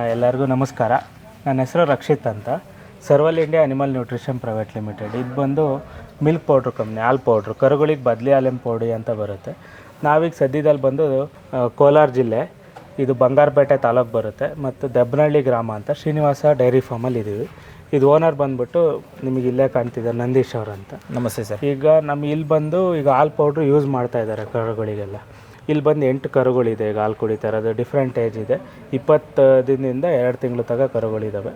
ಎಲ್ಲರಿಗೂ ನಮಸ್ಕಾರ. ನನ್ನ ಹೆಸರು ರಕ್ಷಿತ್ ಅಂತ. Sarval India animal nutrition private limited. ಇದು ಬಂದು ಮಿಲ್ಕ್ ಪೌಡ್ರ್ ಕಂಪ್ನಿ ಹಾಲು ಪೌಡ್ರು ಕರುಗಳಿಗೆ ಬದಲಿ ಹಾಲಿನ ಪೌಡಿ ಅಂತ ಬರುತ್ತೆ. ನಾವೀಗ ಸದ್ಯದಲ್ಲಿ ಬಂದು ಕೋಲಾರ ಜಿಲ್ಲೆ ಇದು ಬಂಗಾರಪೇಟೆ ತಾಲೂಕು ಬರುತ್ತೆ. ಮತ್ತು ದೆಬ್ಬನಹಳ್ಳಿ ಗ್ರಾಮ ಅಂತ ಶ್ರೀನಿವಾಸ ಡೈರಿ ಫಾರ್ಮಲ್ಲಿ ಇದ್ದೀವಿ ಇದು ಓನರ್ ಬಂದ್ಬಿಟ್ಟು ನಿಮಗೆ ಇಲ್ಲೇ ಕಾಣ್ತಿದ್ದಾರೆ ನಂದೀಶ್ ಅವ್ರು ಅಂತ. ನಮಸ್ತೆ ಸರ್. ಈಗ ನಮ್ಮ ಇಲ್ಲಿ ಬಂದು ಈಗ ಹಾಲು ಪೌಡ್ರ್ ಯೂಸ್ ಮಾಡ್ತಾ ಇದ್ದಾರೆ ಕರುಗಳಿಗೆಲ್ಲ. ಇಲ್ಲಿ ಬಂದು ಎಂಟು ಕರುಗಳಿದೆ ಈಗ ಹಾಲು ಕುಡಿತಾ ಇರೋದು ಡಿಫ್ರೆಂಟ್ ಏಜ್ ಇದೆ. ಇಪ್ಪತ್ತು ದಿನದಿಂದ ಎರಡು ತಿಂಗಳು ತಗ ಕರುಗಳಿದ್ದಾವೆ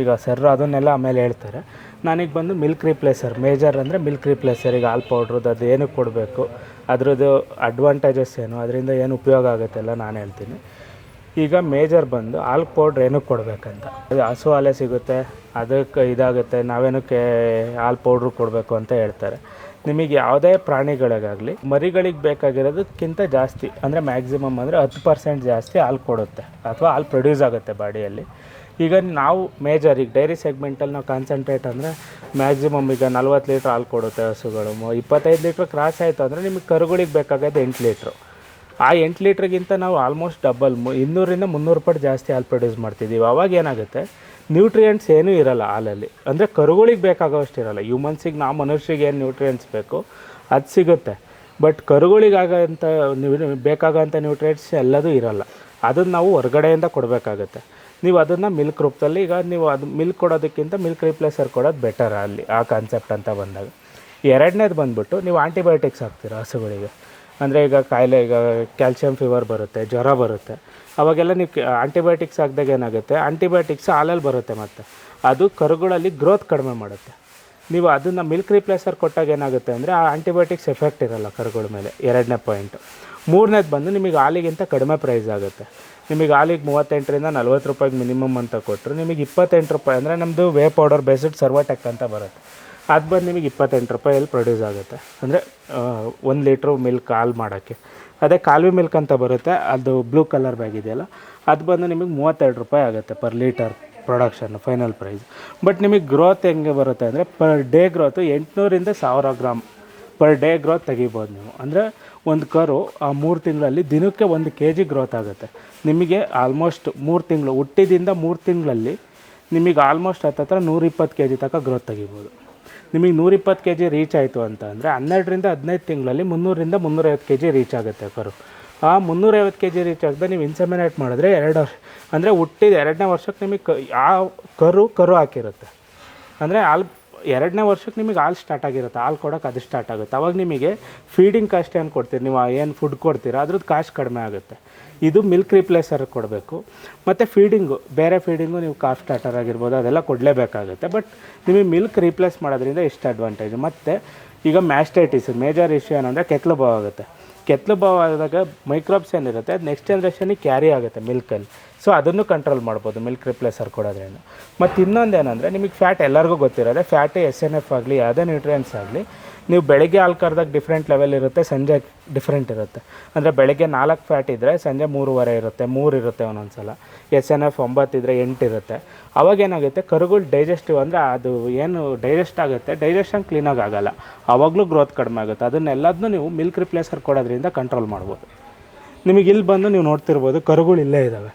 ಈಗ ಸರ್ ಅದನ್ನೆಲ್ಲ ಆಮೇಲೆ ಹೇಳ್ತಾರೆ. ನನಗೆ ಬಂದು ಮಿಲ್ಕ್ ರಿಪ್ಲೇಸರ್ ಮೇಜರ್ ಅಂದರೆ ಮಿಲ್ಕ್ ರಿಪ್ಲೇಸರ್ ಈಗ ಹಾಲು ಪೌಡ್ರದ್ದು ಅದು ಏನಕ್ಕೆ ಕೊಡಬೇಕು, ಅದರದ್ದು ಅಡ್ವಾಂಟೇಜಸ್ ಏನು, ಅದರಿಂದ ಏನು ಉಪಯೋಗ ಆಗುತ್ತೆ ಎಲ್ಲ ನಾನು ಹೇಳ್ತೀನಿ. ಈಗ ಮೇಜರ್ ಬಂದು ಹಾಲು ಪೌಡ್ರ್ ಏನಕ್ಕೆ ಕೊಡಬೇಕಂತ? ಅದು ಹಸು ಹಾಲೇ ಸಿಗುತ್ತೆ, ಅದಕ್ಕೆ ಇದಾಗುತ್ತೆ, ನಾವೇನಕ್ಕೆ ಹಾಲು ಪೌಡ್ರು ಕೊಡಬೇಕು ಅಂತ ಹೇಳ್ತಾರೆ. ನಿಮಗೆ ಯಾವುದೇ ಪ್ರಾಣಿಗಳಿಗಾಗಲಿ, ಮರಿಗಳಿಗೆ ಬೇಕಾಗಿರೋದಕ್ಕಿಂತ ಜಾಸ್ತಿ, ಅಂದರೆ ಮ್ಯಾಕ್ಸಿಮಮ್ ಅಂದರೆ ಹತ್ತು ಪರ್ಸೆಂಟ್ ಜಾಸ್ತಿ ಹಾಲು ಕೊಡುತ್ತೆ, ಅಥವಾ ಹಾಲು ಪ್ರೊಡ್ಯೂಸ್ ಆಗುತ್ತೆ ಬಾಡಿಯಲ್ಲಿ. ಈಗ ನಾವು ಮೇಜರ್ ಈಗ ಡೈರಿ ಸೆಗ್ಮೆಂಟಲ್ಲಿ ನಾವು ಕಾನ್ಸಂಟ್ರೇಟ್ ಅಂದರೆ ಮ್ಯಾಕ್ಸಿಮಮ್ ಈಗ ನಲ್ವತ್ತು ಲೀಟ್ರ್ ಹಾಲು ಕೊಡುತ್ತೆ ಹಸುಗಳು ಇಪ್ಪತ್ತೈದು ಲೀಟ್ರ್ ಕ್ರಾಸ್ ಆಯಿತು ಅಂದರೆ ನಿಮಗೆ ಕರುಗಳಿಗೆ ಬೇಕಾಗೋದು ಎಂಟು ಲೀಟ್ರು ಆ ಎಂಟು ಲೀಟ್ರಿಗಿಂತ ನಾವು ಆಲ್ಮೋಸ್ಟ್ ಡಬಲ್ ಇನ್ನೂರಿಂದ ಮುನ್ನೂರು ಪಟ್ಟು ಜಾಸ್ತಿ ಹಾಲು ಪ್ರೊಡ್ಯೂಸ್ ಮಾಡ್ತಿದ್ದೀವಿ. ಅವಾಗ ಏನಾಗುತ್ತೆ? ನ್ಯೂಟ್ರಿಯೆಂಟ್ಸ್ ಏನೂ ಇರಲ್ಲ ಹಾಲಲ್ಲಿ. ಅಂದರೆ ಕರುಗಳಿಗೆ ಬೇಕಾಗೋಷ್ಟು ಇರಲ್ಲ. ಹ್ಯೂಮನ್ಸಿಗೆ ನಾವು ಮನುಷ್ಯರಿಗೆ ಏನು ನ್ಯೂಟ್ರಿಯೆಂಟ್ಸ್ ಬೇಕು, ಅದು ಸಿಗುತ್ತೆ. ಬಟ್ ಕರುಗಳಿಗಾಗಂಥ ಬೇಕಾಗೋಂಥ ನ್ಯೂಟ್ರಿಯೆಂಟ್ಸ್ ಎಲ್ಲದೂ ಇರಲ್ಲ. ಅದನ್ನು ನಾವು ಹೊರಗಡೆಯಿಂದ ಕೊಡಬೇಕಾಗತ್ತೆ. ನೀವು ಅದನ್ನು ಮಿಲ್ಕ್ ರೂಪದಲ್ಲಿ ಈಗ ನೀವು ಅದು ಮಿಲ್ಕ್ ಕೊಡೋದಕ್ಕಿಂತ ಮಿಲ್ಕ್ ರಿಪ್ಲೇಸರ್ ಕೊಡೋದು ಬೆಟರ್ ಅಲ್ಲಿ, ಆ ಕಾನ್ಸೆಪ್ಟ್ ಅಂತ ಬಂದಾಗ. ಎರಡನೇದು ಬಂದ್ಬಿಟ್ಟು ನೀವು ಆಂಟಿಬಯೋಟಿಕ್ಸ್ ಹಾಕ್ತೀರ ಹಸುಗಳಿಗೆ. ಅಂದರೆ ಈಗ ಕಾಯಿಲೆ, ಈಗ ಕ್ಯಾಲ್ಸಿಯಂ ಫೀವರ್ ಬರುತ್ತೆ, ಜ್ವರ ಬರುತ್ತೆ. ಅವಾಗೆಲ್ಲ ನೀವು ಆಂಟಿಬಯೋಟಿಕ್ಸ್ ಹಾಕಿದಾಗ ಏನಾಗುತ್ತೆ? ಆಂಟಿಬಯೋಟಿಕ್ಸ್ ಹಾಲಲ್ಲಿ ಬರುತ್ತೆ ಮತ್ತು. ಅದು ಕರುಗಳಲ್ಲಿ ಗ್ರೋತ್ ಕಡಿಮೆ ಮಾಡುತ್ತೆ. ನೀವು ಅದನ್ನು ಮಿಲ್ಕ್ ರಿಪ್ಲೇಸರ್ ಕೊಟ್ಟಾಗ ಏನಾಗುತ್ತೆ ಅಂದರೆ, ಆ ಆಂಟಿಬಯೋಟಿಕ್ಸ್ ಎಫೆಕ್ಟ್ ಇರಲ್ಲ ಕರುಗಳ ಮೇಲೆ, ಎರಡನೇ ಪಾಯಿಂಟು ಮೂರನೇದು ಬಂದು ನಿಮಗೆ ಹಾಲಿಗಿಂತ ಕಡಿಮೆ ಪ್ರೈಸ್ ಆಗುತ್ತೆ. ನಿಮಗೆ ಹಾಲಿಗೆ ಮೂವತ್ತೆಂಟರಿಂದ ನಲ್ವತ್ತು ರೂಪಾಯಿಗೆ ಮಿನಿಮಮ್ ಅಂತ ಕೊಟ್ಟರು ನಿಮಗೆ ಇಪ್ಪತ್ತೆಂಟು ರೂಪಾಯಿ ಅಂದರೆ ನಮ್ಮದು ವೇ ಪೌಡರ್ ಬೇಸ್ಡ್ ಸರ್ವಟೆಕ್ ಅಂತ ಬರುತ್ತೆ. ಅದು ಬಂದು ನಿಮಗೆ ಇಪ್ಪತ್ತೆಂಟು ರೂಪಾಯಲ್ಲಿ ಪ್ರೊಡ್ಯೂಸ್ ಆಗುತ್ತೆ. ಅಂದರೆ ಒಂದು ಲೀಟ್ರು ಮಿಲ್ಕ್ ಹಾಲು ಮಾಡೋಕ್ಕೆ. ಅದೇ ಕಾಲ್ವಿ ಮಿಲ್ಕ್ ಅಂತ ಬರುತ್ತೆ, ಅದು ಬ್ಲೂ ಕಲರ್ ಬ್ಯಾಗ್ ಇದೆಯಲ್ಲ, ಅದು ಬಂದು ನಿಮಗೆ ಮೂವತ್ತೆರಡು ರೂಪಾಯಿ ಆಗುತ್ತೆ per litre production final price but ನಿಮಗೆ ಗ್ರೋತ್ ಹೆಂಗೆ ಬರುತ್ತೆ ಅಂದರೆ ಪರ್ ಡೇ ಗ್ರೋತು ಎಂಟುನೂರಿಂದ ಸಾವಿರ ಗ್ರಾಮ್ ಪರ್ ಡೇ ಗ್ರೋತ್ ತೆಗಿಬೋದು ನೀವು. ಅಂದರೆ, ಒಂದು ಕರು, ಆ ಮೂರು ತಿಂಗಳಲ್ಲಿ ದಿನಕ್ಕೆ ಒಂದು ಕೆ ಜಿ ಗ್ರೋತ್ ಆಗುತ್ತೆ. ನಿಮಗೆ ಆಲ್ಮೋಸ್ಟ್ ಮೂರು ತಿಂಗಳು, ಹುಟ್ಟಿದಿಂದ ಮೂರು ತಿಂಗಳಲ್ಲಿ ನಿಮಗೆ ಆಲ್ಮೋಸ್ಟ್ ಹತ್ತತ್ರ ನೂರಿಪ್ಪತ್ತು ಕೆ ಜಿ ತನಕ ಗ್ರೋತ್ ತೆಗಿಬೋದು. ನಿಮಗೆ ನೂರಿಪ್ಪತ್ತು ಕೆ ಜಿ ರೀಚ್ ಆಯಿತು ಅಂತ ಅಂದರೆ ಹನ್ನೆರಡರಿಂದ ಹದಿನೈದು ತಿಂಗಳಲ್ಲಿ ಮುನ್ನೂರಿಂದ ಮುನ್ನೂರೈವತ್ತು ಕೆ ಜಿ ರೀಚ್ ಆಗುತ್ತೆ ಕರು. ಆ ಮುನ್ನೂರೈವತ್ತು ಕೆ ಜಿ ರೀಚ್ ಆಗದೆ ನೀವು ಇನ್ಸೆಮಿನೇಟ್ ಮಾಡಿದ್ರೆ ಎರಡು ವರ್ಷ, ಅಂದರೆ ಹುಟ್ಟಿದ ಎರಡನೇ ವರ್ಷಕ್ಕೆ ನಿಮಗೆ ಕ ಆ ಕರು ಕರು ಹಾಕಿರುತ್ತೆ. ಅಂದರೆ ಹಾಲು ಎರಡನೇ ವರ್ಷಕ್ಕೆ ನಿಮಗೆ ಹಾಲು ಸ್ಟಾರ್ಟ್ ಆಗಿರುತ್ತೆ, ಹಾಲು ಕೊಡೋಕೆ ಅದು ಸ್ಟಾರ್ಟ್ ಆಗುತ್ತೆ. ಅವಾಗ ನಿಮಗೆ ಫೀಡಿಂಗ್ ಕಾಸ್ಟ್ ಏನು ಕೊಡ್ತೀರಿ? ನೀವು ಏನು ಫುಡ್ ಕೊಡ್ತೀರಾ? ಅದ್ರದ್ದು ಕಾಸ್ಟ್ ಕಡಿಮೆ ಆಗುತ್ತೆ. ಇದು ಮಿಲ್ಕ್ ರಿಪ್ಲೇಸರ್ ಕೊಡಬೇಕು. ಮತ್ತು ಫೀಡಿಂಗು ಬೇರೆ ಫೀಡಿಂಗು ನೀವು ಕಾಫ್ ಸ್ಟಾರ್ಟರ್ ಆಗಿರ್ಬೋದು, ಅದೆಲ್ಲ ಕೊಡಲೇಬೇಕಾಗುತ್ತೆ. ಬಟ್ ನಿಮಗೆ ಮಿಲ್ಕ್ ರೀಪ್ಲೇಸ್ ಮಾಡೋದ್ರಿಂದ ಇಷ್ಟು ಅಡ್ವಾಂಟೇಜ್ ಮತ್ತು ಈಗ ಮ್ಯಾಸ್ಟೈಟಿಸ್ ಮೇಜರ್ ಇಶ್ಯೂ ಏನಂದರೆ ಕೆತ್ತಲು ಬಾವ್ ಆಗುತ್ತೆ. ಕೆತ್ತಲು ಬಾವ್ ಆದಾಗ ಮೈಕ್ರೋಬ್ಸ್ ಏನಿರುತ್ತೆ, ಅದು ನೆಕ್ಸ್ಟ್ ಜನ್ರೇಷನಿಗೆ ಕ್ಯಾರಿ ಆಗುತ್ತೆ ಮಿಲ್ಕಲ್ಲಿ ಸೊ ಅದನ್ನು ಕಂಟ್ರೋಲ್ ಮಾಡ್ಬೋದು ಮಿಲ್ಕ್ ರಿಪ್ಲೇಸರ್ ಕೊಡೋದ್ರಿಂದ. ಮತ್ತು ಇನ್ನೊಂದು ಏನಂದರೆ ನಿಮಗೆ ಫ್ಯಾಟ್ ಎಲ್ಲರಿಗೂ ಗೊತ್ತಿರೋದೆ ಫ್ಯಾಟ್ ಎಸ್ ಎನ್ ಎಫ್ ಆಗಲಿ, ಯಾವುದೇ ನ್ಯೂಟ್ರಿಯೆಂಟ್ಸ್ ಆಗಲಿ ನೀವು ಬೆಳಗ್ಗೆ ಹಾಲು ಕರೆದಾಗ ಡಿಫ್ರೆಂಟ್ ಲೆವೆಲ್ ಇರುತ್ತೆ, ಸಂಜೆ ಡಿಫ್ರೆಂಟ್ ಇರುತ್ತೆ. ಅಂದರೆ ಬೆಳಗ್ಗೆ ನಾಲ್ಕು ಫ್ಯಾಟ್ ಇದ್ದರೆ ಸಂಜೆ ಮೂರುವರೆ ಇರುತ್ತೆ, ಮೂರು ಇರುತ್ತೆ ಒಂದೊಂದು ಸಲ ಎಸ್ ಎನ್ ಎಫ್ ಒಂಬತ್ತಿದ್ರೆ ಎಂಟು ಇರುತ್ತೆ. ಅವಾಗೇನಾಗುತ್ತೆ ಕರುಗಳು ಡೈಜೆಸ್ಟಿವ್ ಅಂದರೆ ಅದು ಏನು ಡೈಜೆಸ್ಟ್ ಆಗುತ್ತೆ ಡೈಜೆಷನ್ ಕ್ಲೀನಾಗಿ ಆಗಲ್ಲ. ಆವಾಗಲೂ ಗ್ರೋತ್ ಕಡಿಮೆ ಆಗುತ್ತೆ. ಅದನ್ನೆಲ್ಲದನ್ನೂ ನೀವು ಮಿಲ್ಕ್ ರಿಪ್ಲೇಸರ್ ಕೊಡೋದ್ರಿಂದ ಕಂಟ್ರೋಲ್ ಮಾಡ್ಬೋದು. ನಿಮಗೆ ಇಲ್ಲಿ ಬಂದು ನೀವು ನೋಡ್ತಿರ್ಬೋದು, ಕರುಗಳು ಇಲ್ಲೇ ಇದ್ದಾವೆ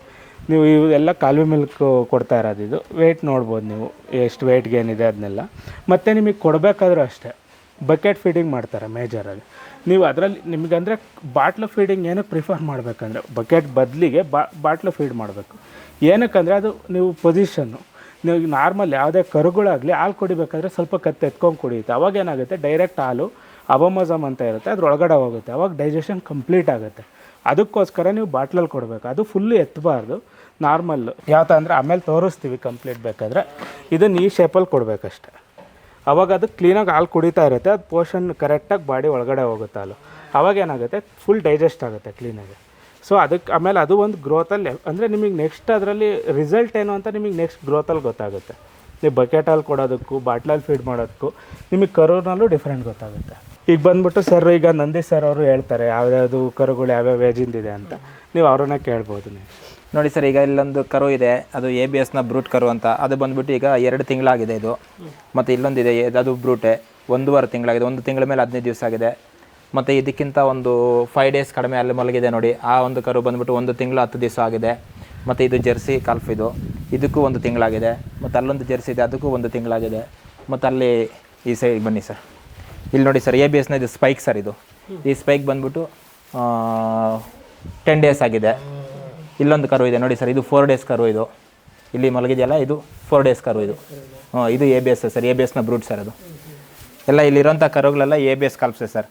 ನೀವು ಇವೆಲ್ಲ ಕಾಲುವೆ ಮಿಲ್ಕ್ ಕೊಡ್ತಾ ಇರೋದು ಇದು. ವೆಯ್ಟ್ ನೋಡ್ಬೋದು ನೀವು, ಎಷ್ಟು ವೆಯ್ಟ್ಗೇನಿದೆ ಅದನ್ನೆಲ್ಲ ಮತ್ತು ನಿಮಗೆ ಕೊಡಬೇಕಾದ್ರೂ ಅಷ್ಟೇ. ಬಕೆಟ್ ಫೀಡಿಂಗ್ ಮಾಡ್ತಾರೆ ಮೇಜರಾಗಿ ನೀವು ಅದರಲ್ಲಿ ನಿಮಗಂದರೆ ಬಾಟ್ಲು ಫೀಡಿಂಗ್ ಏನಕ್ಕೆ ಪ್ರಿಫರ್ ಮಾಡಬೇಕಂದ್ರೆ, ಬಕೆಟ್ ಬದಲಿಗೆ ಬಾ, ಬಾಟ್ಲು ಫೀಡ್ ಮಾಡಬೇಕು. ಏನಕ್ಕಂದರೆ ಅದು ನೀವು ಪೊಸಿಷನ್ನು, ನೀವು ನಾರ್ಮಲ್ ಯಾವುದೇ ಕರುಗಳಾಗಲಿ ಹಾಲು ಕುಡಿಬೇಕಾದ್ರೆ ಸ್ವಲ್ಪ ಕತ್ತು ಎತ್ಕೊಂಡು ಕುಡಿಯುತ್ತೆ. ಅವಾಗ ಏನಾಗುತ್ತೆ, ಡೈರೆಕ್ಟ್ ಹಾಲು ಅಬಮಜಮ್ ಅಂತ ಇರುತ್ತೆ, ಅದ್ರೊಳಗಡೆ ಹೋಗುತ್ತೆ. ಅವಾಗ ಡೈಜೆಷನ್ ಕಂಪ್ಲೀಟ್ ಆಗುತ್ತೆ. ಅದಕ್ಕೋಸ್ಕರ ನೀವು ಬಾಟ್ಲಲ್ಲಿ ಕೊಡಬೇಕು. ಅದು ಫುಲ್ ಎತ್ತಬಾರ್ದು ನಾರ್ಮಲ್ಲು ಯಾವ ಅಂದರೆ ಆಮೇಲೆ ತೋರಿಸ್ತೀವಿ ಕಂಪ್ಲೀಟ್ ಬೇಕಾದರೆ. ಇದನ್ನು ಈ ಶೇಪಲ್ಲಿ ಕೊಡಬೇಕಷ್ಟೆ. ಅವಾಗ ಅದು ಕ್ಲೀನಾಗಿ ಹಾಲು ಕುಡಿತಾ ಇರುತ್ತೆ. ಅದು ಪೋಷನ್ ಕರೆಕ್ಟಾಗಿ ಬಾಡಿ ಒಳಗಡೆ ಹೋಗುತ್ತೆ ಹಾಲು. ಅವಾಗ ಏನಾಗುತ್ತೆ? ಫುಲ್ ಡೈಜೆಸ್ಟ್ ಆಗುತ್ತೆ ಕ್ಲೀನಾಗಿ ಸೊ ಅದಕ್ಕೆ ಆಮೇಲೆ ಅದು ಒಂದು ಗ್ರೋತಲ್ಲಿ ಅಂದರೆ ನಿಮಗೆ ನೆಕ್ಸ್ಟ್ ಅದರಲ್ಲಿ ರಿಸಲ್ಟ್ ಏನು ಅಂತ ನಿಮಗೆ ನೆಕ್ಸ್ಟ್ ಗ್ರೋತಲ್ಲಿ ಗೊತ್ತಾಗುತ್ತೆ. ನೀವು ಬಕೆಟ್ ಹಾಲು ಕೊಡೋದಕ್ಕೂ ಬಾಟ್ಲಲ್ಲಿ ಫೀಡ್ ಮಾಡೋದಕ್ಕೂ, ನಿಮಗೆ ಕರೋನಲ್ಲೂ ಡಿಫ್ರೆಂಟ್ ಗೊತ್ತಾಗುತ್ತೆ. ಈಗ ಬಂದ್ಬಿಟ್ಟು ಸರ್ ಈಗ ನಂದಿ ಸರ್ ಅವರು ಹೇಳ್ತಾರೆ, ಯಾವ್ಯಾವುದು ಕರುಗಳು ಯಾವ್ಯಾವ ವೇಜಿಂದಿದೆ ಅಂತ. ನೀವು ಅವ್ರನ್ನ ಕೇಳ್ಬೋದು ನೀವು. ನೋಡಿ ಸರ್, ಈಗ ಇಲ್ಲೊಂದು ಕರು ಇದೆ. ಅದು ಎ ಬಿ ಎಸ್ನ ಬ್ರೂಟ್ ಕರು ಅಂತ. ಅದು ಬಂದ್ಬಿಟ್ಟು ಈಗ ಎರಡು ತಿಂಗಳಾಗಿದೆ ಇದು. ಮತ್ತು ಇಲ್ಲೊಂದಿದೆ, ಅದು ಬ್ರೂಟೆ ಒಂದೂವರೆ ತಿಂಗಳಾಗಿದೆ. ಒಂದು ತಿಂಗಳ ಮೇಲೆ ಹದಿನೈದು ದಿವಸ ಆಗಿದೆ. ಮತ್ತು ಇದಕ್ಕಿಂತ ಒಂದು ಫೈವ್ ಡೇಸ್ ಕಡಿಮೆ ಅಲ್ಲಿ ಮಲಗಿದೆ ನೋಡಿ. ಆ ಒಂದು ಕರು ಬಂದ್ಬಿಟ್ಟು ಒಂದು ತಿಂಗಳು ಹತ್ತು ದಿವಸ ಆಗಿದೆ. ಮತ್ತು ಇದು ಜೆರ್ಸಿ ಕಾಲ್ಫ್ ಇದು. ಇದಕ್ಕೂ ಒಂದು ತಿಂಗಳಾಗಿದೆ. ಮತ್ತು ಅಲ್ಲೊಂದು ಜೆರ್ಸಿ ಇದೆ, ಅದಕ್ಕೂ ಒಂದು ತಿಂಗಳಾಗಿದೆ. ಮತ್ತು ಅಲ್ಲಿ ಈ ಸೈಡ್ ಬನ್ನಿ ಸರ್. ಇಲ್ಲಿ ನೋಡಿ ಸರ್ ಎ ಬಿ ಎಸ್ನ ಇದು ಸ್ಪೈಕ್ ಸರ್ ಇದು. ಈ ಸ್ಪೈಕ್ ಬಂದ್ಬಿಟ್ಟು ಟೆನ್ ಡೇಸ್ ಆಗಿದೆ. ಇಲ್ಲೊಂದು ಕರು ಇದೆ. ನೋಡಿ ಸರ್, ಇದು ಫೋರ್ ಡೇಸ್ ಕರು ಇದು. ಇಲ್ಲಿ ಮಲಗಿದೆಯಲ್ಲ, ಇದು ಫೋರ್ ಡೇಸ್ ಕರು ಇದು. ಹ್ಞೂ ಇದು A B S sir A B ಎಸ್ನ ಬ್ರೂಟ್ ಸರ್ ಅದು. ಎಲ್ಲ ಇಲ್ಲಿರೋಂಥ ಕರುಗಳೆಲ್ಲ ಎ ಬಿ ಎಸ್ ಕಲ್ಪ್ಸೆ ಸರ್.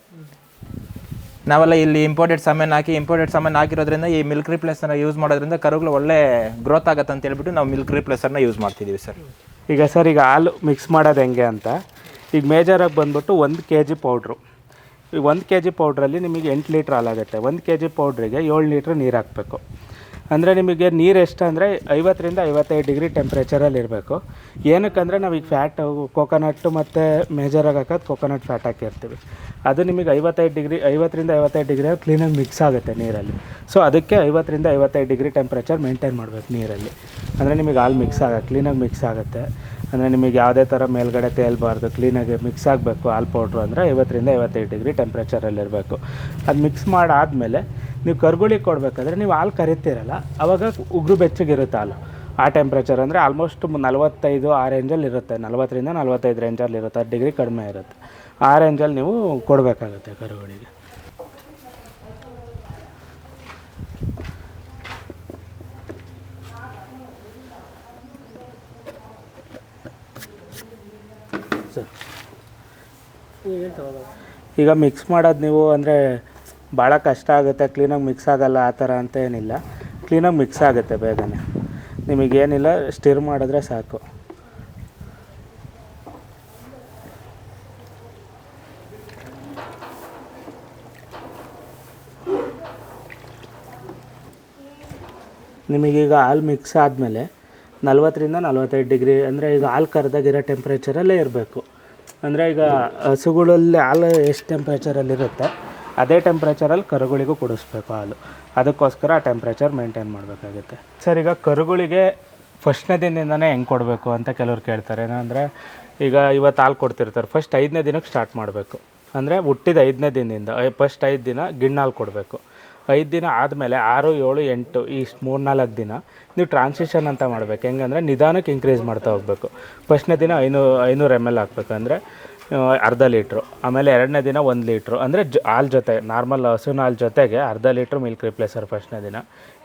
ನಾವೆಲ್ಲ ಇಲ್ಲಿ ಇಂಪೋರ್ಟೆಡ್ ಸಾಮಾನು ಹಾಕಿ ಇಂಪೋರ್ಟೆಡ್ ಸಾಮಾನು ಹಾಕಿರೋದ್ರಿಂದ ಈ ಮಿಲ್ಕ್ ರಿಪ್ಲೇಸರ್ನ ಯೂಸ್ ಮಾಡೋದ್ರಿಂದ ಕರುಗಳು ಒಳ್ಳೆ ಗ್ರೋತ್ ಆಗುತ್ತೆ ಅಂತ ಹೇಳ್ಬಿಟ್ಟು ನಾವು ಮಿಲ್ಕ್ ರಿಪ್ಲೇಸರ್ನ ಯೂಸ್ ಮಾಡ್ತಿದ್ದೀವಿ ಸರ್. ಈಗ ಸರ್, ಈಗ ಹಾಲು ಮಿಕ್ಸ್ ಮಾಡೋದು ಹೆಂಗೆ ಅಂತ. ಈಗ ಮೇಜರಾಗಿ ಬಂದ್ಬಿಟ್ಟು ಒಂದು ಕೆ ಜಿ ಪೌಡ್ರು ಈಗ ಒಂದು ಕೆ ಜಿ ಪೌಡ್ರಲ್ಲಿ ನಿಮಗೆ ಎಂಟು ಲೀಟ್ರ್ ಹಾಲಾಗುತ್ತೆ ಒಂದು ಕೆ ಜಿ ಪೌಡ್ರಿಗೆ ಏಳು ಲೀಟ್ರ್ ನೀರು ಹಾಕಬೇಕು. ಅಂದರೆ ನಿಮಗೆ ನೀರು ಎಷ್ಟು ಅಂದರೆ ಐವತ್ತರಿಂದ ಐವತ್ತೈದು ಡಿಗ್ರಿ ಟೆಂಪ್ರೇಚರಲ್ಲಿ ಇರಬೇಕು. ಏನಕ್ಕಂದರೆ ನಾವು ಈಗ ಫ್ಯಾಟ್ ಕೋಕೋನಟ್ಟು ಮತ್ತು ಮೇಜರಾಗಿ ಹಾಕೋದು ಕೋಕೋನಟ್ ಫ್ಯಾಟ್ ಹಾಕಿರ್ತೀವಿ. ಅದು ನಿಮಗೆ ಐವತ್ತೈದು ಡಿಗ್ರಿ, ಐವತ್ತರಿಂದ ಐವತ್ತೈದು ಡಿಗ್ರಿ ಕ್ಲೀನಾಗಿ ಮಿಕ್ಸ್ ಆಗುತ್ತೆ ನೀರಲ್ಲಿ. ಸೊ ಅದಕ್ಕೆ ಐವತ್ತರಿಂದ ಐವತ್ತೈದು ಡಿಗ್ರಿ ಟೆಂಪ್ರೇಚರ್ ಮೇಂಟೈನ್ ಮಾಡಬೇಕು ನೀರಲ್ಲಿ. ಅಂದರೆ ನಿಮಗೆ ಹಾಲು ಮಿಕ್ಸ್ ಆಗ ಕ್ಲೀನಾಗಿ ಮಿಕ್ಸ್ ಆಗುತ್ತೆ. ಅಂದರೆ ನಿಮಗೆ ಯಾವುದೇ ಥರ ಮೇಲ್ಗಡೆ ತೇಲ್ಬಾರ್ದು ಕ್ಲೀನಾಗಿ ಮಿಕ್ಸ್ ಆಗಬೇಕು, ಹಾಲು ಪೌಡ್ರು ಅಂದರೆ ಐವತ್ತರಿಂದ ಐವತ್ತೈದು ಡಿಗ್ರಿ ಟೆಂಪ್ರೇಚರಲ್ಲಿರಬೇಕು ಅದು ಮಿಕ್ಸ್ ಮಾಡಾದಮೇಲೆ ನೀವು ಕರ್ಗುಳಿಗೆ ಕೊಡಬೇಕಾದ್ರೆ ನೀವು ಹಾಲು ಕರಿತೀರಲ್ಲ ಆವಾಗ ಉಗುರು ಬೆಚ್ಚಗಿರುತ್ತೆ ಹಾಲು. ಆ ಟೆಂಪ್ರೇಚರ್ ಅಂದರೆ ಆಲ್ಮೋಸ್ಟ್ ನಲವತ್ತೈದು ಆ ರೇಂಜಲ್ಲಿ ಇರುತ್ತೆ, ನಲವತ್ತರಿಂದ ನಲವತ್ತೈದು ರೇಂಜಲ್ಲಿ ಇರುತ್ತೆ, ಹತ್ತು ಡಿಗ್ರಿ ಕಡಿಮೆ ಇರುತ್ತೆ. ಆ ರೇಂಜಲ್ಲಿ ನೀವು ಕೊಡಬೇಕಾಗುತ್ತೆ ಕರುಗಳಿಗೆ. ಈಗ ಮಿಕ್ಸ್ ಮಾಡೋದು ನೀವು ಅಂದರೆ ಭಾಳ ಕಷ್ಟ ಆಗುತ್ತೆ. ಕ್ಲೀನಾಗಿ ಮಿಕ್ಸ್ ಆಗೋಲ್ಲ, ಆ ಥರ ಅಂತ ಏನಿಲ್ಲ. ಕ್ಲೀನಾಗಿ ಮಿಕ್ಸ್ ಆಗುತ್ತೆ ಬೇಗನೆ. ನಿಮಗೇನಿಲ್ಲ ಸ್ಟಿರ್ ಮಾಡಿದ್ರೆ ಸಾಕು. ನಿಮಗೀಗ ಹಾಲು ಮಿಕ್ಸ್ ಆದಮೇಲೆ ನಲ್ವತ್ತರಿಂದ ನಲ್ವತ್ತೈದು ಡಿಗ್ರಿ, ಅಂದರೆ ಈಗ ಹಾಲು ಕರೆದಾಗಿರೋ ಟೆಂಪ್ರೇಚರಲ್ಲೇ ಇರಬೇಕು. ಅಂದರೆ ಈಗ ಹಸುಗಳಲ್ಲಿ ಹಾಲು ಎಷ್ಟು ಟೆಂಪ್ರೇಚರಲ್ಲಿರುತ್ತೆ ಅದೇ ಟೆಂಪ್ರೇಚರಲ್ಲಿ ಕರುಗಳಿಗೂ ಕುಡಿಸ್ಬೇಕು ಹಾಲು. ಅದಕ್ಕೋಸ್ಕರ ಆ ಟೆಂಪ್ರೇಚರ್ ಮೇಂಟೈನ್ ಮಾಡಬೇಕಾಗುತ್ತೆ. ಸರ್, ಈಗ ಕರುಗಳಿಗೆ ಫಸ್ಟ್ನೇ ದಿನದಿಂದನೇ ಹೆಂಗೆ ಕೊಡಬೇಕು ಅಂತ ಕೆಲವ್ರು ಕೇಳ್ತಾರೆ. ಏನಂದರೆ, ಈಗ ಇವತ್ತು ಹಾಲು ಕೊಡ್ತಿರ್ತಾರೆ. ಫಸ್ಟ್ ಐದನೇ ದಿನಕ್ಕೆ ಸ್ಟಾರ್ಟ್ ಮಾಡಬೇಕು. ಅಂದರೆ ಹುಟ್ಟಿದ ಐದನೇ ದಿನದಿಂದ ಫಸ್ಟ್ ಐದು ದಿನ ಗಿಣ್ಣಾಲು ಕೊಡಬೇಕು. ಐದು ದಿನ ಆದಮೇಲೆ ಆರು, ಏಳು, ಎಂಟು, ಈ ಮೂರ್ನಾಲ್ಕು ದಿನ ನೀವು ಟ್ರಾನ್ಸಿಷನ್ ಅಂತ ಮಾಡಬೇಕು. ಹೆಂಗಂದರೆ ನಿಧಾನಕ್ಕೆ ಇನ್ಕ್ರೀಸ್ ಮಾಡ್ತಾ ಹೋಗಬೇಕು. ಫಸ್ಟ್ನೇ ದಿನ ಐನೂರು ಐನೂರು ಎಂ ಎಲ್ ಹಾಕ್ಬೇಕಂದ್ರೆ ಅರ್ಧ ಲೀಟ್ರು. ಆಮೇಲೆ ಎರಡನೇ ದಿನ ಒಂದು ಲೀಟ್ರು. ಅಂದರೆ ಜ, ಹಾಲು ಜೊತೆ, ನಾರ್ಮಲ್ ಹಸುವಿನ ಹಾಲು ಜೊತೆಗೆ ಅರ್ಧ ಲೀಟ್ರ್ ಮಿಲ್ಕ್ ರಿಪ್ಲೇಸರ್ ಫಸ್ಟ್ನೇ ದಿನ,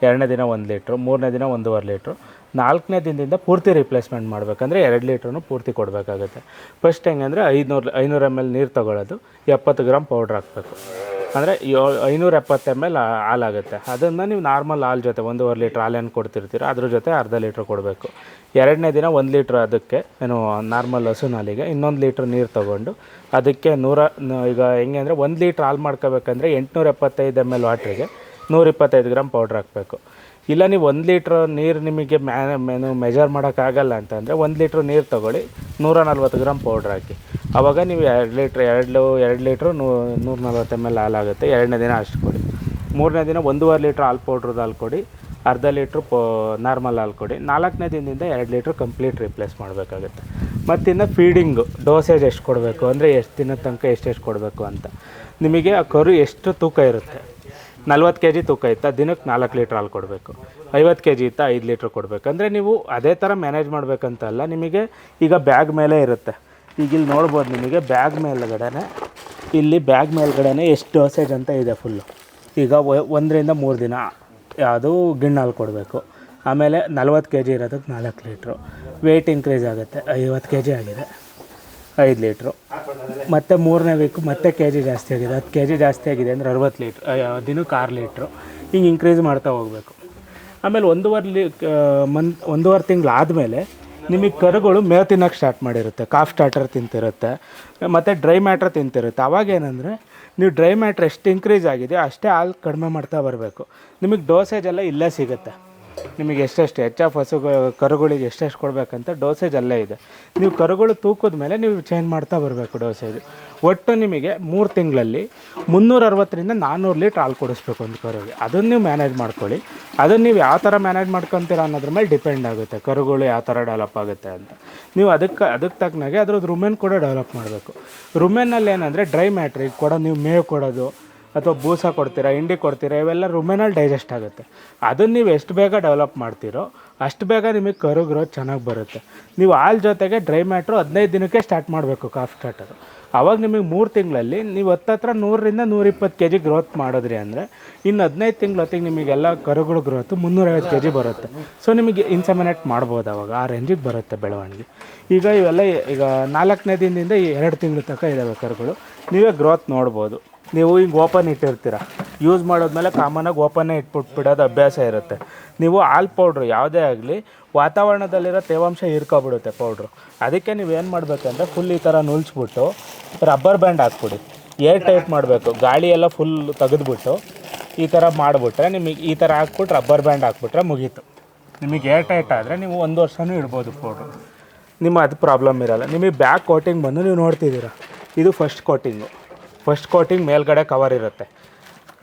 ಎರಡನೇ ದಿನ ಒಂದು ಲೀಟ್ರು, ಮೂರನೇ ದಿನ ಒಂದೂವರೆ ಲೀಟ್ರು. ನಾಲ್ಕನೇ ದಿನದಿಂದ ಪೂರ್ತಿ ರಿಪ್ಲೇಸ್ಮೆಂಟ್ ಮಾಡಬೇಕಂದ್ರೆ ಎರಡು ಲೀಟ್ರೂ ಪೂರ್ತಿ ಕೊಡಬೇಕಾಗುತ್ತೆ. ಫಸ್ಟ್ ಹೆಂಗೆ ಅಂದರೆ ಐನೂರು ಐನೂರು ಎಂ ಎಲ್ ನೀರು ತೊಗೊಳ್ಳೋದು ಎಪ್ಪತ್ತು ಗ್ರಾಮ್ ಪೌಡ್ರ್ ಹಾಕಬೇಕು. ಅಂದರೆ ಐನೂರ ಎಪ್ಪತ್ತು ಎಂ ಎಲ್ ಹಾಲಾಗುತ್ತೆ. ಅದನ್ನು ನೀವು ನಾರ್ಮಲ್ ಹಾಲು ಜೊತೆ ಒಂದೂವರೆ ಲೀಟ್ರ್ ಹಾಲೇನು ಕೊಡ್ತಿರ್ತೀರ. ಅದ್ರ ಜೊತೆ ಅರ್ಧ ಲೀಟ್ರ್ ಕೊಡಬೇಕು. ಎರಡನೇ ದಿನ ಒಂದು ಲೀಟ್ರ್ ಅದಕ್ಕೆ ಏನು ನಾರ್ಮಲ್ ಹಸುನ ಹಾಲಿಗೆ ಇನ್ನೊಂದು ಲೀಟ್ರ್ ನೀರು ತೊಗೊಂಡು ಅದಕ್ಕೆ ನೂರ ಈಗ ಹೆಂಗೆ ಅಂದರೆ ಒಂದು ಲೀಟ್ರ್ ಹಾಲು ಮಾಡ್ಕೋಬೇಕಂದ್ರೆ ಎಂಟುನೂರ ಎಪ್ಪತ್ತೈದು ಎಂ ಎಲ್ ವಾಟ್ರಿಗೆ ನೂರಿಪ್ಪತ್ತೈದು ಗ್ರಾಮ್ ಪೌಡ್ರ್ ಹಾಕಬೇಕು. ಇಲ್ಲ, ನೀವು ಒಂದು ಲೀಟ್ರ್ ನೀರು ನಿಮಗೆ ಮ್ಯಾ ಮೆನು ಮೆಜರ್ ಮಾಡೋಕ್ಕಾಗಲ್ಲ ಅಂತಂದರೆ ಒಂದು ಲೀಟ್ರ್ ನೀರು ತೊಗೊಳ್ಳಿ. ನೂರ ನಲ್ವತ್ತು ಗ್ರಾಮ್ ಪೌಡ್ರ್ ಹಾಕಿ. ಆವಾಗ ನೀವು ಎರಡು ಲೀಟ್ರ್, ಎರಡು ಎರಡು ಲೀಟ್ರು ನೂರ ನಲ್ವತ್ತು ಎಂ ಎಲ್ ಹಾಲಾಗುತ್ತೆ ಎರಡನೇ ದಿನ ಅಷ್ಟು ಕೊಡಿ. ಮೂರನೇ ದಿನ ಒಂದೂವರೆ ಲೀಟ್ರ್ ಹಾಲು ಪೌಡ್ರದ್ದು ಹಾಲು ಕೊಡಿ. ಅರ್ಧ ಲೀಟ್ರ್ ಪೋ ನಾರ್ಮಲ್ ಹಾಲು ಕೊಡಿ. ನಾಲ್ಕನೇ ದಿನದಿಂದ ಎರಡು ಲೀಟ್ರ್ ಕಂಪ್ಲೀಟ್ ರಿಪ್ಲೇಸ್ ಮಾಡಬೇಕಾಗುತ್ತೆ. ಮತ್ತಿನ್ನು ಫೀಡಿಂಗು ಡೋಸೇಜ್ ಎಷ್ಟು ಕೊಡಬೇಕು? ಅಂದರೆ ಎಷ್ಟು ದಿನದ ತನಕ ಎಷ್ಟೆಷ್ಟು ಕೊಡಬೇಕು ಅಂತ. ನಿಮಗೆ ಆ ಕರು ಎಷ್ಟು ತೂಕ ಇರುತ್ತೆ? ನಲ್ವತ್ತು ಕೆ ಜಿ ತೂಕ ಇತ್ತಾ, ದಿನಕ್ಕೆ ನಾಲ್ಕು ಲೀಟ್ರ್ ಹಾಲು ಕೊಡಬೇಕು. ಐವತ್ತು ಕೆ ಜಿ ಇತ್ತಾ, ಐದು ಲೀಟ್ರ್ ಕೊಡಬೇಕು. ಅಂದರೆ ನೀವು ಅದೇ ಥರ ಮ್ಯಾನೇಜ್ ಮಾಡಬೇಕಂತಲ್ಲ ನಿಮಗೆ ಈಗ ಬ್ಯಾಗ್ ಮೇಲೆ ಇರುತ್ತೆ. ಈಗ ಇಲ್ಲಿ ನೋಡ್ಬೋದು ನಿಮಗೆ ಬ್ಯಾಗ್ ಮೇಲ್ಗಡೆ ಇಲ್ಲಿ ಬ್ಯಾಗ್ ಮೇಲ್ಗಡೆ ಎಷ್ಟು ಡೋಸೇಜ್ ಅಂತ ಇದೆ ಫುಲ್ಲು ಈಗ ಒಂದರಿಂದ ಮೂರು ದಿನ ಅದು ಗಿಣ್ಣಾಲು ಕೊಡಬೇಕು. ಆಮೇಲೆ ನಲ್ವತ್ತು ಕೆ ಜಿ ಇರೋದಕ್ಕೆ ನಾಲ್ಕು ಲೀಟ್ರು. ವೆಯ್ಟ್ ಇನ್ಕ್ರೀಸ್ ಆಗುತ್ತೆ, ಐವತ್ತು ಕೆ ಜಿ ಆಗಿದೆ. ಐದು ಲೀಟ್ರು. ಮತ್ತು ಮೂರನೇ ವೀಕು ಮತ್ತೆ ಕೆ ಜಿ ಜಾಸ್ತಿ ಆಗಿದೆ. ಹತ್ತು ಕೆ ಜಿ ಜಾಸ್ತಿ ಆಗಿದೆ ಅಂದರೆ ಅರವತ್ತು ಲೀಟ್ರ್ ದಿನಕ್ಕೆ ಆರು ಲೀಟ್ರು. ಹಿಂಗೆ ಇನ್ಕ್ರೀಸ್ ಮಾಡ್ತಾ ಹೋಗಬೇಕು. ಆಮೇಲೆ ಒಂದೂವರೆ ಲೀ ಮನ್ ಒಂದೂವರೆ ತಿಂಗಳು ಆದಮೇಲೆ ನಿಮಗೆ ಕರುಗಳು ಮೇವು ತಿನ್ನೋಕ್ಕೆ ಸ್ಟಾರ್ಟ್ ಮಾಡಿರುತ್ತೆ. ಕಾಫ್ ಸ್ಟಾರ್ಟರ್ ತಿಂತಿರುತ್ತೆ, ಮತ್ತು ಡ್ರೈ ಮ್ಯಾಟ್ರ್ ತಿಂತಿರುತ್ತೆ. ಅವಾಗೇನಂದರೆ ನೀವು ಡ್ರೈ ಮ್ಯಾಟ್ರ್ ಎಷ್ಟು ಇನ್ಕ್ರೀಸ್ ಆಗಿದೆಯೋ ಅಷ್ಟೇ ಹಾಲು ಕಡಿಮೆ ಮಾಡ್ತಾ ಬರಬೇಕು. ನಿಮಗೆ ಡೋಸೇಜ್ ಎಲ್ಲ ಇಲ್ಲೇ ಸಿಗುತ್ತೆ. ನಿಮಗೆ ಎಷ್ಟೆಷ್ಟು ಎಚ್ ಎಫ್ ಹಸು ಕರುಗಳಿಗೆ ಎಷ್ಟೆಷ್ಟು ಕೊಡಬೇಕಂತ ಡೋಸೇಜ್ ಅಲ್ಲೇ ಇದೆ. ನೀವು ಕರುಗಳು ತೂಕದ ಮೇಲೆ ನೀವು ಚೇಂಜ್ ಮಾಡ್ತಾ ಬರಬೇಕು ಡೋಸೇಜ್ ಒಟ್ಟು ನಿಮಗೆ ಮೂರು ತಿಂಗಳಲ್ಲಿ ಮುನ್ನೂರ ಅರವತ್ತರಿಂದ ನಾನ್ನೂರು ಲೀಟ್ರ್ ಹಾಲು ಕೊಡಿಸ್ಬೇಕು ಒಂದು ಕರುಗೆ. ಅದನ್ನು ನೀವು ಮ್ಯಾನೇಜ್ ಮಾಡ್ಕೊಳ್ಳಿ. ಅದನ್ನು ನೀವು ಯಾವ ಥರ ಮ್ಯಾನೇಜ್ ಮಾಡ್ಕೊತೀರ ಅನ್ನೋದ್ರ ಮೇಲೆ ಡಿಪೆಂಡ್ ಆಗುತ್ತೆ. ಕರುಗಳು ಯಾವ ಥರ ಡೆವಲಪ್ ಆಗುತ್ತೆ ಅಂತ. ನೀವು ಅದಕ್ಕೆ ಅದಕ್ಕೆ ತಕ್ಕನಾಗೆ ಅದ್ರದ್ದು ರುಮೆನ್ ಕೂಡ ಡೆವಲಪ್ ಮಾಡಬೇಕು. ರುಮೆನಲ್ಲಿ ಏನಂದರೆ ಡ್ರೈ ಮ್ಯಾಟ್ರಿಗೆ ಕೊಡೋ ನೀವು ಮೇವು ಕೊಡೋದು ಅಥವಾ ಬೂಸ ಕೊಡ್ತೀರಾ, ಹಿಂಡಿ ಕೊಡ್ತೀರಾ, ಇವೆಲ್ಲ ರುಮೆನಲ್ಲಿ ಡೈಜೆಸ್ಟ್ ಆಗುತ್ತೆ. ಅದನ್ನು ನೀವು ಎಷ್ಟು ಬೇಗ ಡೆವಲಪ್ ಮಾಡ್ತೀರೋ ಅಷ್ಟು ಬೇಗ ನಿಮಗೆ ಕರು ಗ್ರೋತ್ ಚೆನ್ನಾಗಿ ಬರುತ್ತೆ. ನೀವು ಹಾಲು ಜೊತೆಗೆ ಡ್ರೈ ಮ್ಯಾಟ್ರು ಹದಿನೈದು ದಿನಕ್ಕೆ ಸ್ಟಾರ್ಟ್ ಮಾಡಬೇಕು ಕಾಫ್ ಸ್ಟಾರ್ಟರು. ಆವಾಗ ನಿಮಗೆ ಮೂರು ತಿಂಗಳಲ್ಲಿ ನೀವು ಹತ್ತತ್ರ ನೂರರಿಂದ ನೂರಿಪ್ಪತ್ತು ಕೆ ಜಿ ಗ್ರೋತ್ ಮಾಡಿದ್ರಿ ಅಂದರೆ ಇನ್ನು ಹದಿನೈದು ತಿಂಗಳ ಹೊತ್ತಿಗೆ ನಿಮಗೆಲ್ಲ ಕರುಗಳು ಗ್ರೋತು ಮುನ್ನೂರೈವತ್ತು ಕೆ ಜಿ ಬರುತ್ತೆ. ಸೊ ನಿಮಗೆ ಇನ್ಸಮಿನೇಟ್ ಮಾಡ್ಬೋದು ಅವಾಗ, ಆ ರೇಂಜಿಗೆ ಬರುತ್ತೆ ಬೆಳವಣಿಗೆ. ಈಗ ಇವೆಲ್ಲ ಈಗ ನಾಲ್ಕನೇ ದಿನದಿಂದ ಎರಡು ತಿಂಗಳ ತನಕ ಇದ್ದಾವೆ ಕರುಗಳು. ನೀವೇ ಗ್ರೋತ್ ನೋಡ್ಬೋದು. ನೀವು ಹಿಂಗೆ ಓಪನ್ ಇಟ್ಟಿರ್ತೀರ. ಯೂಸ್ ಮಾಡೋದ್ಮೇಲೆ ಕಾಮನಾಗಿ ಓಪನ್ನೇ ಇಟ್ಬಿಟ್ಟು ಬಿಡೋದು ಅಭ್ಯಾಸ ಇರುತ್ತೆ. ನೀವು ಆಲ್ ಪೌಡ್ರು ಯಾವುದೇ ಆಗಲಿ, ವಾತಾವರಣದಲ್ಲಿರೋ ತೇವಾಂಶ ಹೀರ್ಕೊಬಿಡುತ್ತೆ ಪೌಡ್ರು ಅದಕ್ಕೆ ನೀವು ಏನು ಮಾಡಬೇಕಂದ್ರೆ ಫುಲ್ ಈ ಥರ ನುಲ್ಸ್ಬಿಟ್ಟು ರಬ್ಬರ್ ಬ್ಯಾಂಡ್ ಹಾಕ್ಬಿಡಿ. ಏರ್ ಟೈಟ್ ಮಾಡಬೇಕು. ಗಾಳಿ ಎಲ್ಲ ಫುಲ್ ತೆಗೆದ್ಬಿಟ್ಟು ಈ ಥರ ಮಾಡಿಬಿಟ್ರೆ ನಿಮಗೆ ಈ ಥರ ಹಾಕ್ಬಿಟ್ಟು ರಬ್ಬರ್ ಬ್ಯಾಂಡ್ ಹಾಕ್ಬಿಟ್ರೆ ಮುಗೀತು. ನಿಮಗೆ ಏರ್ ಟೈಟ್ ಆದರೆ ನೀವು ಒಂದು ವರ್ಷವೂ ಇಡ್ಬೋದು ಪೌಡ್ರು ನಿಮ್ಮ ಅದು ಪ್ರಾಬ್ಲಮ್ ಇರಲ್ಲ. ನಿಮಗೆ ಬ್ಯಾಕ್ ಕೋಟಿಂಗ್ ಬಂದು ನೀವು ನೋಡ್ತಿದ್ದೀರಾ. ಇದು ಫಸ್ಟ್ ಕೋಟಿಂಗು ಫಸ್ಟ್ ಕೋಟಿಂಗ್ ಮೇಲ್ಗಡೆ ಕವರ್ ಇರುತ್ತೆ.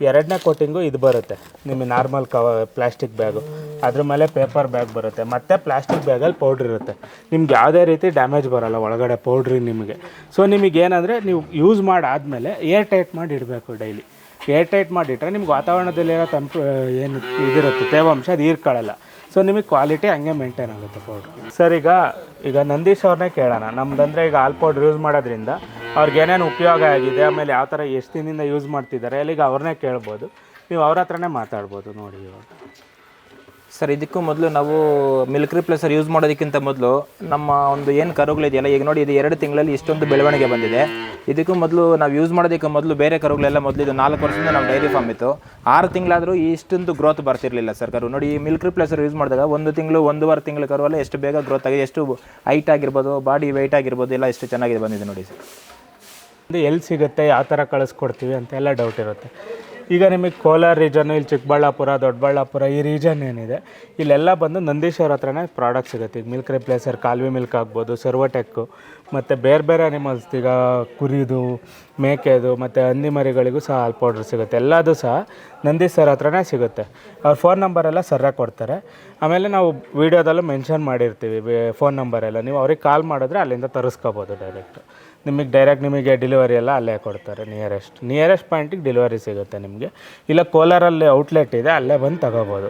ಎರಡನೇ ಕೋಟಿಂಗು ಇದು ಬರುತ್ತೆ. ನಿಮಗೆ ನಾರ್ಮಲ್ ಕವ ಪ್ಲಾಸ್ಟಿಕ್ ಬ್ಯಾಗು ಅದ್ರ ಮೇಲೆ ಪೇಪರ್ ಬ್ಯಾಗ್ ಬರುತ್ತೆ. ಮತ್ತು ಪ್ಲಾಸ್ಟಿಕ್ ಬ್ಯಾಗಲ್ಲಿ ಪೌಡ್ರ್ ಇರುತ್ತೆ. ನಿಮ್ಗೆ ಯಾವುದೇ ರೀತಿ ಡ್ಯಾಮೇಜ್ ಬರೋಲ್ಲ, ಒಳಗಡೆ ಪೌಡ್ರಿ ನಿಮಗೆ. ಸೊ ನಿಮಗೆ ಏನಂದರೆ ನೀವು ಯೂಸ್ ಮಾಡಾದಮೇಲೆ ಏರ್ ಟೈಟ್ ಮಾಡಿ ಇಡಬೇಕು ಡೈಲಿ ಏರ್ ಟೈಟ್ ಮಾಡಿಟ್ರೆ ನಿಮ್ಗೆ ವಾತಾವರಣದಲ್ಲಿರೋ ತಂಪು, ಏನು ಇದಿರುತ್ತೆ, ತೇವಾಂಶ ಅದು ಹೀರ್ಕೊಳ್ಳಲ್ಲ. ಸೊ ನಿಮಗೆ ಕ್ವಾಲಿಟಿ ಹಂಗೆ ಮೇಂಟೈನ್ ಆಗುತ್ತೆ ಪೌಡ್ರ್ ಸರ್, ಈಗ ಈಗ ನಂದೀಶ್ ಅವ್ರನ್ನೇ ಕೇಳೋಣ. ನಮ್ದಂದರೆ ಈಗ ಆಲ್ ಪೌಡ್ರ್ ಯೂಸ್ ಮಾಡೋದ್ರಿಂದ ಅವ್ರಿಗೆ ಏನೇನು ಉಪಯೋಗ ಆಗಿದೆ, ಆಮೇಲೆ ಯಾವ ಥರ ಎಷ್ಟು ದಿನದಿಂದ ಯೂಸ್ ಮಾಡ್ತಿದ್ದಾರೆ ಅಲ್ಲಿಗೆ ಅವ್ರನ್ನೇ ಕೇಳ್ಬೋದು. ನೀವು ಅವ್ರ ಹತ್ರನೇ ಮಾತಾಡ್ಬೋದು ನೋಡಿ ಇವಾಗ. ಸರ್, ಇದಕ್ಕೂ ಮೊದಲು ನಾವು ಮಿಲ್ಕ್ ರಿಪ್ಲೇಸರ್ ಯೂಸ್ ಮಾಡೋದಕ್ಕಿಂತ ಮೊದಲು ನಮ್ಮ ಒಂದು ಏನು ಕರುಗಳಿದೆಯಲ್ಲ, ಈಗ ನೋಡಿ ಇದು ಎರಡು ತಿಂಗಳಲ್ಲಿ ಇಷ್ಟೊಂದು ಬೆಳವಣಿಗೆ ಬಂದಿದೆ. ಇದಕ್ಕೂ ಮೊದಲು ನಾವು ಯೂಸ್ ಮಾಡೋದಕ್ಕೆ ಮೊದಲು ಬೇರೆ ಕರುಗಳೆಲ್ಲ ಮೊದಲು ಇದು ನಾಲ್ಕು ವರ್ಷದಿಂದ ನಾವು ಡೈರಿ ಫಾರ್ಮ್ ಇತ್ತು. ಆರು ತಿಂಗಳಾದರೂ ಇಷ್ಟೊಂದು ಗ್ರೋತ್ ಬರ್ತಿರಲಿಲ್ಲ ಸರ್ ಕರು. ನೋಡಿ ಈ ಮಿಲ್ಕ್ ರಿಪ್ಲೇಸರ್ ಯೂಸ್ ಮಾಡಿದಾಗ ಒಂದು ತಿಂಗಳು, ಒಂದೂವರೆ ತಿಂಗಳ ಕರುವಲ್ಲ ಎಷ್ಟು ಬೇಗ ಗ್ರೋತ್ ಆಗಿದೆ, ಎಷ್ಟು ಹೈಟ್ ಆಗಿರ್ಬೋದು ಬಾಡಿ ವೆಯ್ಟ್ ಆಗಿರ್ಬೋದು, ಎಲ್ಲ ಎಷ್ಟು ಚೆನ್ನಾಗಿದೆ ಬಂದಿದೆ ನೋಡಿ ಸರ್. ಎಲ್ಲಿ ಸಿಗುತ್ತೆ, ಯಾವ ಥರ ಕಳಿಸ್ಕೊಡ್ತೀವಿ ಅಂತೆಲ್ಲ ಡೌಟ್ ಇರುತ್ತೆ. ಈಗ ನಿಮಗೆ ಕೋಲಾರ ರೀಜನ್ನು ಇಲ್ಲಿ ಚಿಕ್ಕಬಳ್ಳಾಪುರ, ದೊಡ್ಡಬಳ್ಳಾಪುರ ಈ ರೀಜನ್ ಏನಿದೆ, ಇಲ್ಲೆಲ್ಲ ಬಂದು ನಂದೀಶ್ ಅವ್ರ ಹತ್ರನೇ ಪ್ರಾಡಕ್ಟ್ ಸಿಗುತ್ತೆ. ಈಗ ಮಿಲ್ಕ್ ರಿಪ್ಲೇಸರ್ ಕಾಲ್ವಿ ಮಿಲ್ಕ್ ಆಗ್ಬೋದು ಸರ್ವಟೆಕ್ಕು ಮತ್ತು ಬೇರೆ ಬೇರೆ ಅನಿಮಲ್ಸ್ ಈಗ ಕುರಿದು, ಮೇಕೆದು, ಮತ್ತು ಹಂದಿ ಮರಿಗಳಿಗೂ ಸಹ ಹಾಲು ಪೌಡ್ರ್ ಸಿಗುತ್ತೆ. ಎಲ್ಲದೂ ಸಹ ನಂದೀಶ್ ಸರ್ ಹತ್ರನೇ ಸಿಗುತ್ತೆ. ಅವ್ರ ಫೋನ್ ನಂಬರೆಲ್ಲ ಸರ್ರಾಗಿ ಕೊಡ್ತಾರೆ. ಆಮೇಲೆ ನಾವು ವೀಡಿಯೋದಲ್ಲೂ ಮೆನ್ಷನ್ ಮಾಡಿರ್ತೀವಿ ಫೋನ್ ನಂಬರೆಲ್ಲ ನೀವು ಅವ್ರಿಗೆ ಕಾಲ್ ಮಾಡಿದ್ರೆ ಅಲ್ಲಿಂದ ತರಿಸ್ಕೋಬೋದು ಡೈರೆಕ್ಟ್ ನಿಮಗೆ ಡೈರೆಕ್ಟ್ ನಿಮಗೆ ಡೆಲಿವರಿ ಎಲ್ಲ ಅಲ್ಲೇ ಕೊಡ್ತಾರೆ ನಿಯರೆಸ್ಟ್ ನಿಯರೆಸ್ಟ್ ಪಾಯಿಂಟಿಗೆ ಡೆಲಿವರಿ ಸಿಗುತ್ತೆ ನಿಮಗೆ. ಇಲ್ಲ ಕೋಲಾರಲ್ಲಿ ಔಟ್ಲೆಟ್ ಇದೆ, ಅಲ್ಲೇ ಬಂದು ತಗೋಬೋದು.